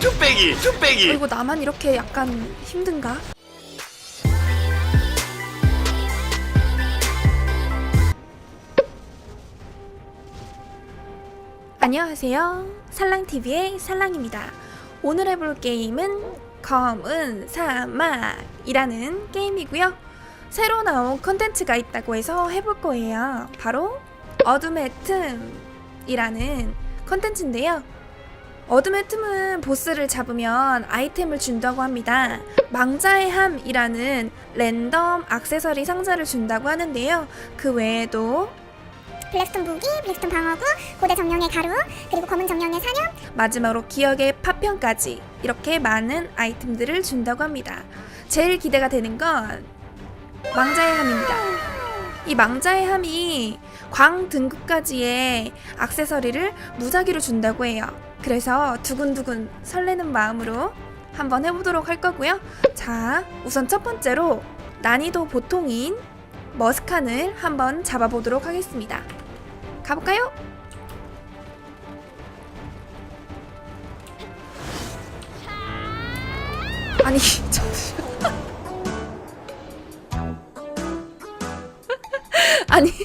어, 뚝배기 이거 나만 이렇게 약간 힘든가? 안녕하세요. 살랑TV의 살랑입니다. 오늘 해볼 게임은 검은 사막이라는 게임이고요. 새로 나온 컨텐츠가 있다고 해서 해볼 거예요. 바로 어둠의 틈이라는 컨텐츠인데요. 어둠의 틈은 보스를 잡으면 아이템을 준다고 합니다. 망자의 함이라는 랜덤 악세서리 상자를 준다고 하는데요. 그 외에도 블랙스톤 무기, 블랙스톤 방어구, 고대 정령의 가루, 그리고 검은 정령의 사냥, 마지막으로 기억의 파편까지 이렇게 많은 아이템들을 준다고 합니다. 제일 기대가 되는 건 망자의 함입니다. 이 망자의 함이 광 등급까지의 악세서리를 무작위로 준다고 해요. 그래서 두근두근 설레는 마음으로 한번 해보도록 할 거고요. 자, 우선 첫 번째로 난이도 보통인 머스칸을 한번 잡아보도록 하겠습니다. 가볼까요? 아니 잠시만 아니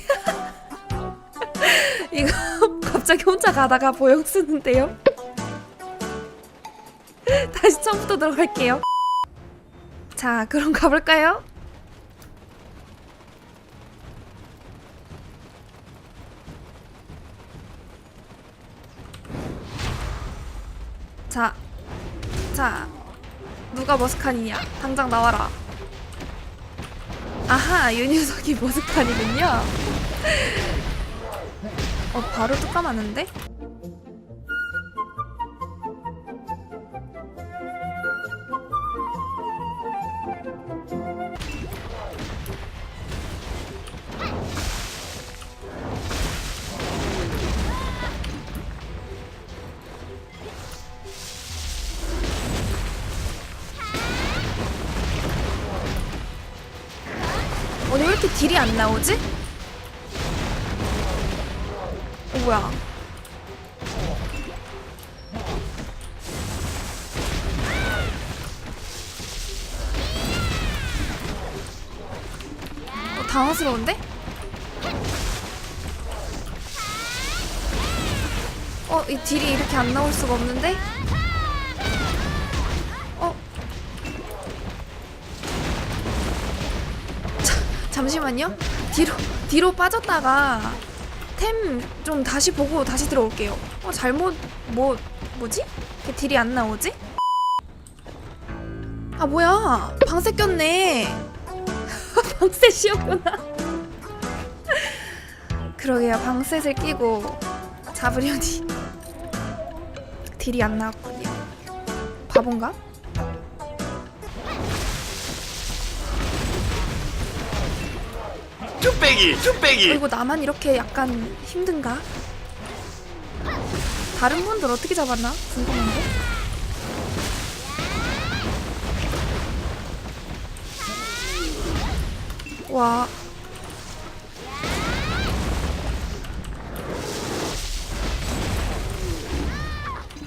이거 갑자기 혼자 가다가 보영 쓰는데요 다시 처음부터 들어갈게요 자 그럼 가볼까요? 자, 자, 누가 머스칸이냐? 당장 나와라. 아하, 윤유석이 머스칸이군요. 어, 바로 뚝 감았는데? 오늘 왜 이렇게 딜이 안 나오지? 뭐야? 어, 당황스러운데? 어, 이 딜이 이렇게 안 나올 수가 없는데? 어? 잠시만요. 뒤로 뒤로 빠졌다가 템 좀 다시 보고 다시 들어올게요. 어 잘못 뭐 뭐지? 이렇게 딜이 안 나오지? 아 뭐야 방세 꼈네. 방셋이었구나. 그러게요 방셋을 끼고 잡으려니 딜이 안 나왔군요. 바본가? 어, 뚝배기 이거 나만 이렇게 약간 힘든가? 다른 분들 어떻게 잡았나? 궁금한데? 와.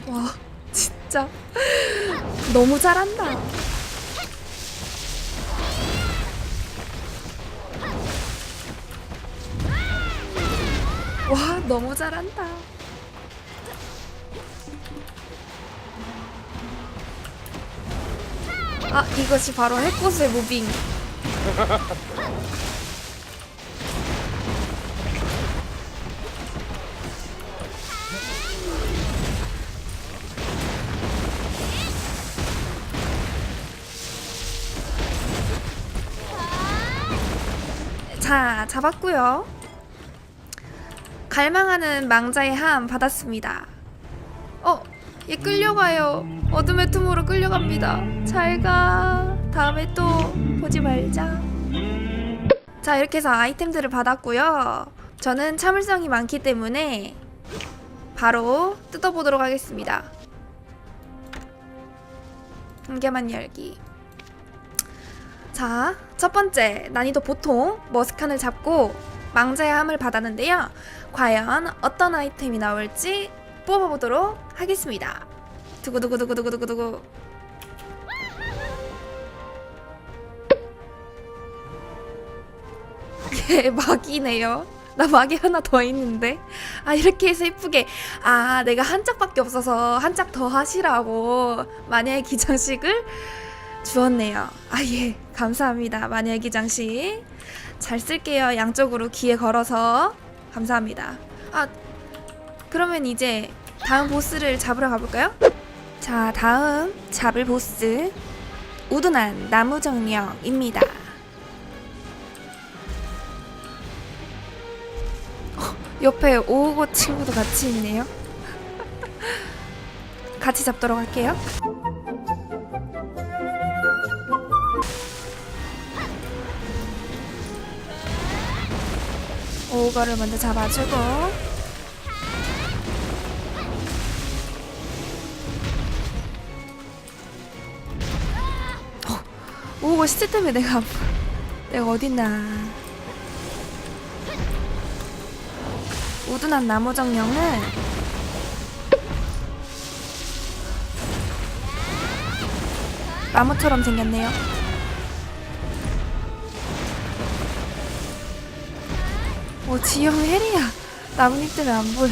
와, 진짜. 너무 잘한다. 와 너무 잘한다. 아 이것이 바로 해꽃의 무빙. 자 잡았고요. 갈망하는 망자의 함 받았습니다. 어, 얘 끌려가요. 어둠의 틈으로 끌려갑니다. 잘 가. 다음에 또 보지 말자. 자, 이렇게 해서 아이템들을 받았고요. 저는 참을성이 많기 때문에 바로 뜯어보도록 하겠습니다. 한 개만 열기. 자, 첫 번째 난이도 보통 머스칸을 잡고 망자의 함을 받았는데요. 과연 어떤 아이템이 나올지 뽑아보도록 하겠습니다. 두구두구두구두구두구. 얘 막이네요. 나 막이 하나 더 있는데. 아 이렇게 해서 이쁘게. 아 내가 한 짝밖에 없어서 한 짝 더 하시라고 마녀의 기장식을 주었네요. 아 예, 감사합니다. 마녀의 기장식 잘 쓸게요. 양쪽으로 귀에 걸어서 감사합니다. 아 그러면 이제 다음 보스를 잡으러 가볼까요? 자 다음 잡을 보스 우둔한 나무정령입니다. 어, 옆에 오고 친구도 같이 있네요. 같이 잡도록 할게요. 오거를 먼저 잡아주고. 어, 오거 시체 때문에 내가 내가 어딨나. 우둔한 나무정령은 나무처럼 생겼네요. 오 지형 헬이야. 나뭇잎 때문에 안 보여.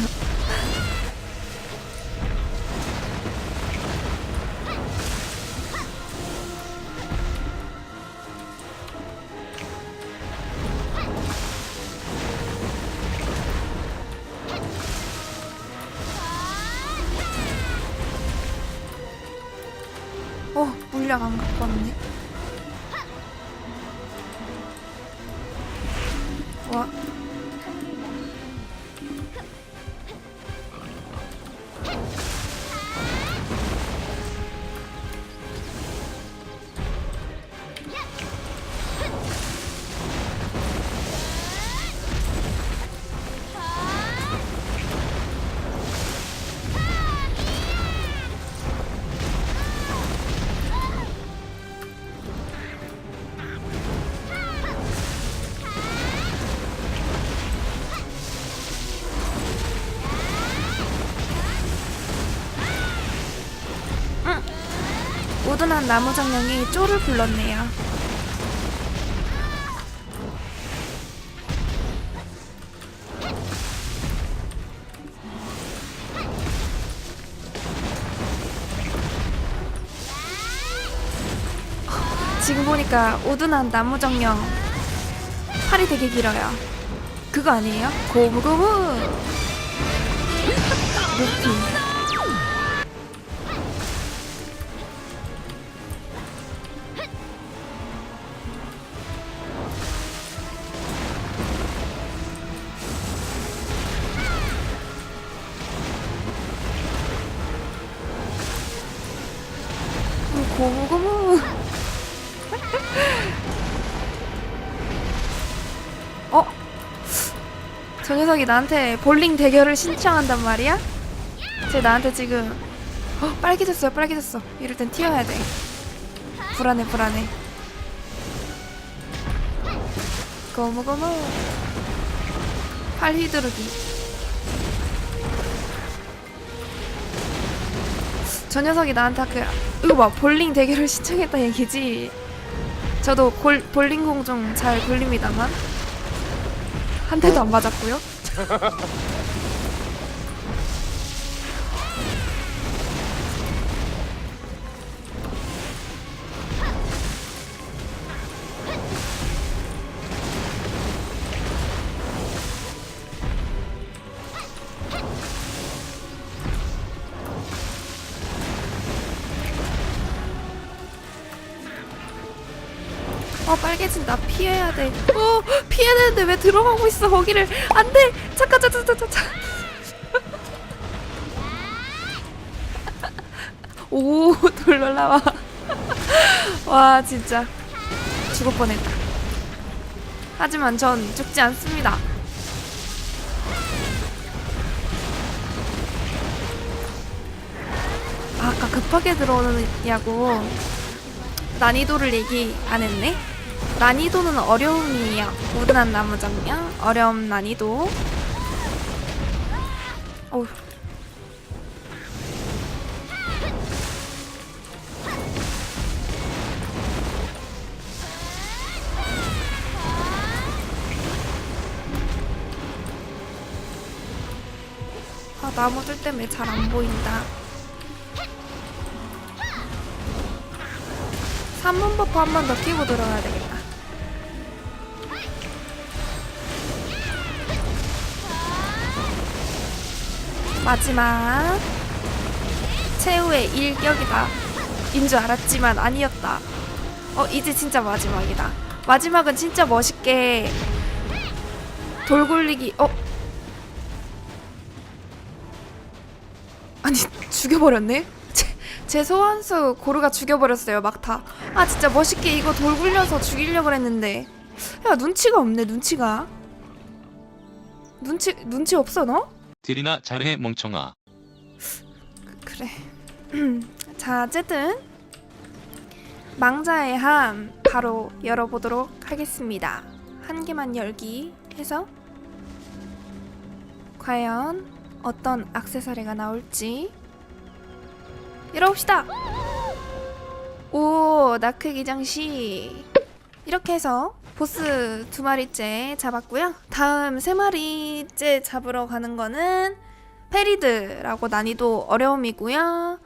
어 물약 안 갖고 왔네. 우둔한 나무 정령이 쪼를 불렀네요. 지금 보니까 우둔한 나무 정령 팔이 되게 길어요. 그거 아니에요? 고무고무 루피 저 녀석이 나한테 볼링 대결을 신청한단 말이야? 쟤 나한테 지금 어, 빨개졌어요 빨개졌어. 이럴 땐 튀어야 돼. 불안해 불안해. 고무고무. 팔 휘두르기. 저 녀석이 나한테 그 이거 봐 볼링 대결을 신청했다 얘기지? 저도 골, 볼링공 좀잘 굴립니다만 한 대도 안 맞았고요 어 빨개진다 피해야 돼. 어 피해야 되는데 왜 들어가고 있어 거기를 안돼. 잠깐 잠깐 잠깐 잠깐. 오 돌 올라와. 와 진짜 죽을 뻔했다. 하지만 전 죽지 않습니다. 아, 아까 급하게 들어오느냐고 난이도를 얘기 안 했네. 난이도는 어려움이에요. 우둔한 나무장량, 어려움 난이도. 오. 아, 나무들 때문에 잘 안 보인다. 3분 버프 한 번 더 끼고 들어가야 되겠다. 마지막 최후의 일격이다. 인 줄 알았지만 아니었다. 어 이제 진짜 마지막이다. 마지막은 진짜 멋있게 돌 굴리기 어 아니 죽여버렸네 제, 제 소환수 고르가 죽여버렸어요 막타 아 진짜 멋있게 이거 돌 굴려서 죽이려고 했는데 야 눈치가 없네 눈치가 눈치 눈치 없어 너? 딜이나 잘해 멍청아. 그래. 자 어쨌든 망자의 함 바로 열어보도록 하겠습니다. 한 개만 열기 해서 과연 어떤 악세사리가 나올지 열어봅시다. 오 나크 기장시 이렇게 해서 보스 두 마리째 잡았고요 다음 세 마리째 잡으러 가는 거는 페리드라고 난이도 어려움이고요.